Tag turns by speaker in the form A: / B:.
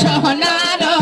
A: সোনার